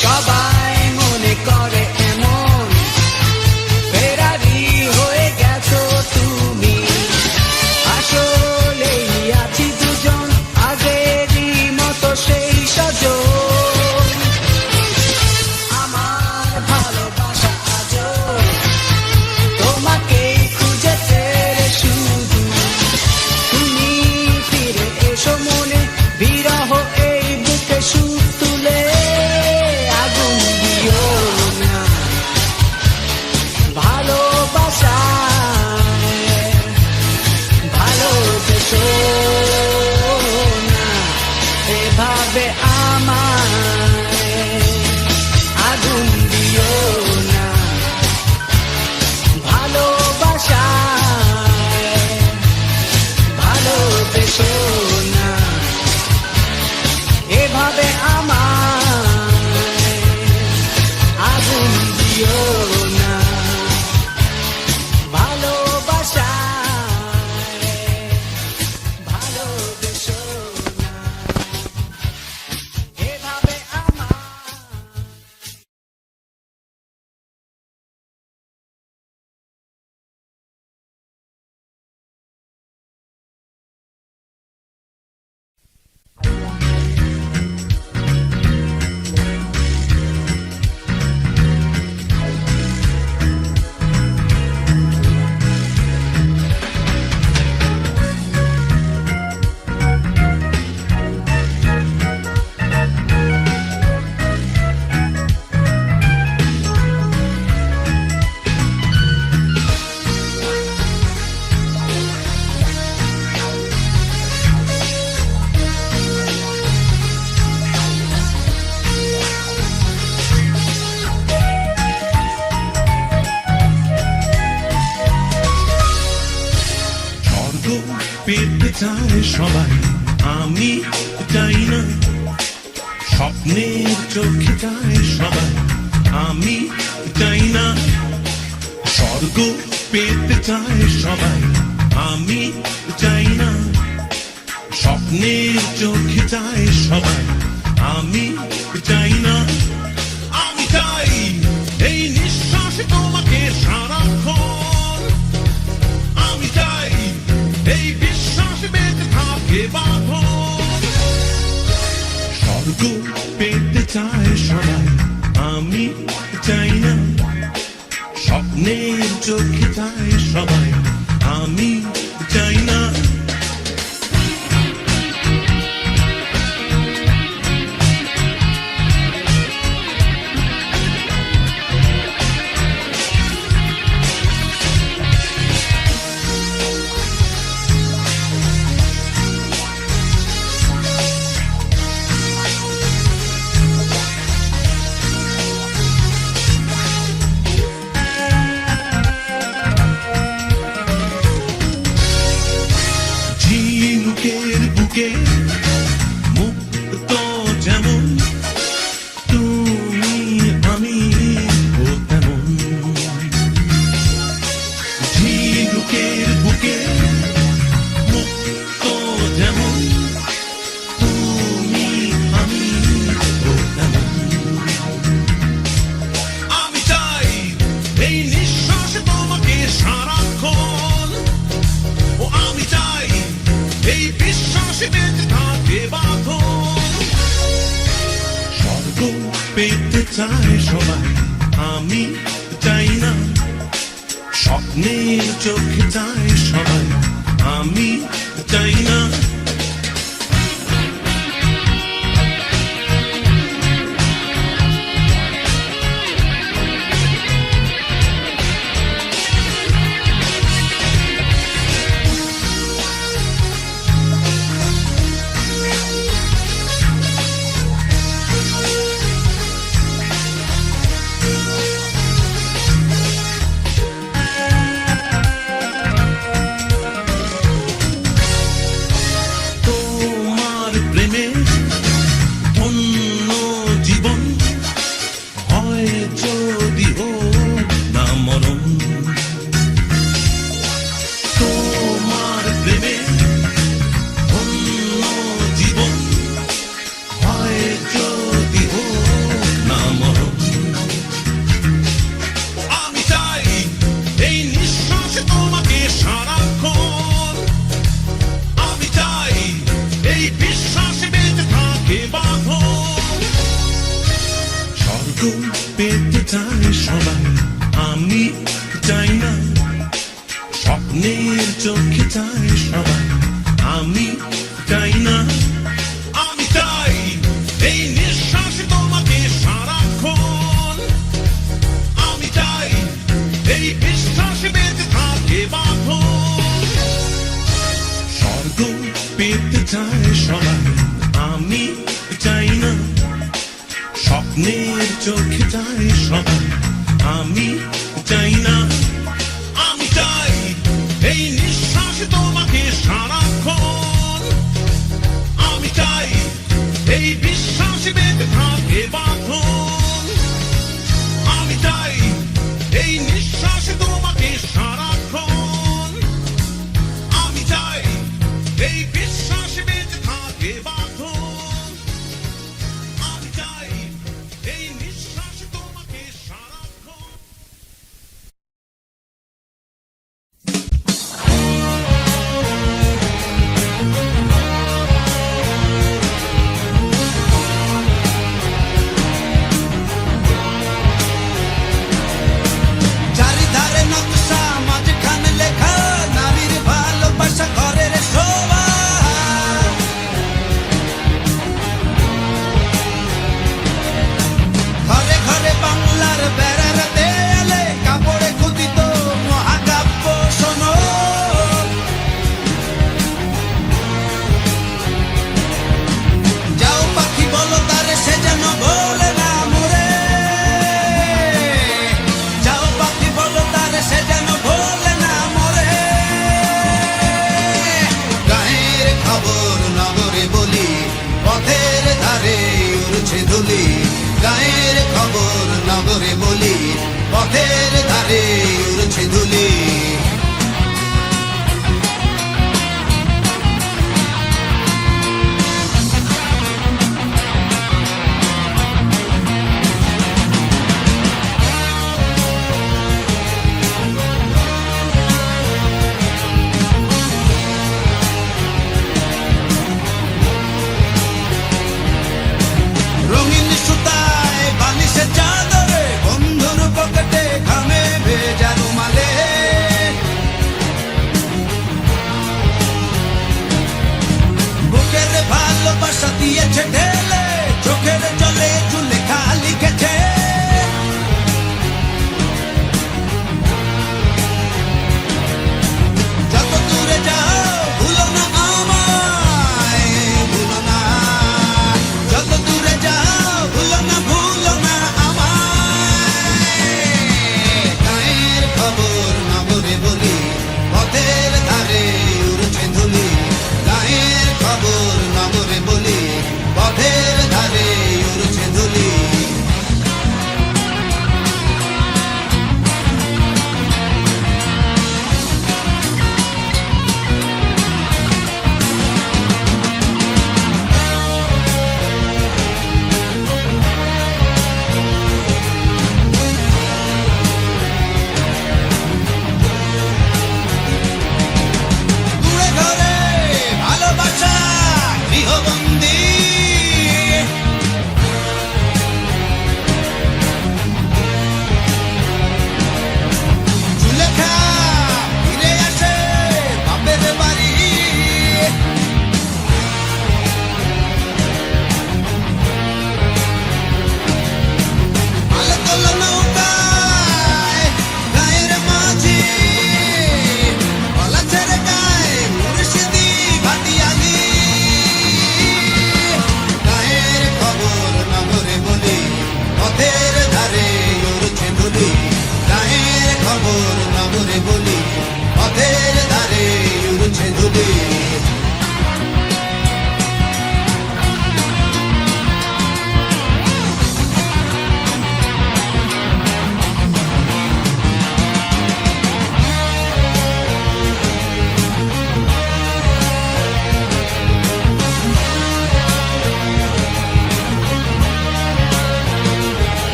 Shabbat. sabe amar. পেতে চায় সবাই, আমি চাই না? স্বপ্নের চোখে চায় সবাই, আমি চাই না? স্বর্গ পেতে চায় সবাই, আমি চাই না? স্বপ্নের চোখে চায় সবাই, আমি চাই না? আমি চাই এই নিঃশ্বাসে তোমাকে বাঁধন আমি চাই না স্বপ্নের চোখে চায় সবাই। আমি চাই না kalbimi স্বপ্নের চোখে যায় সবাই আমি চাই না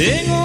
Tengo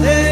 de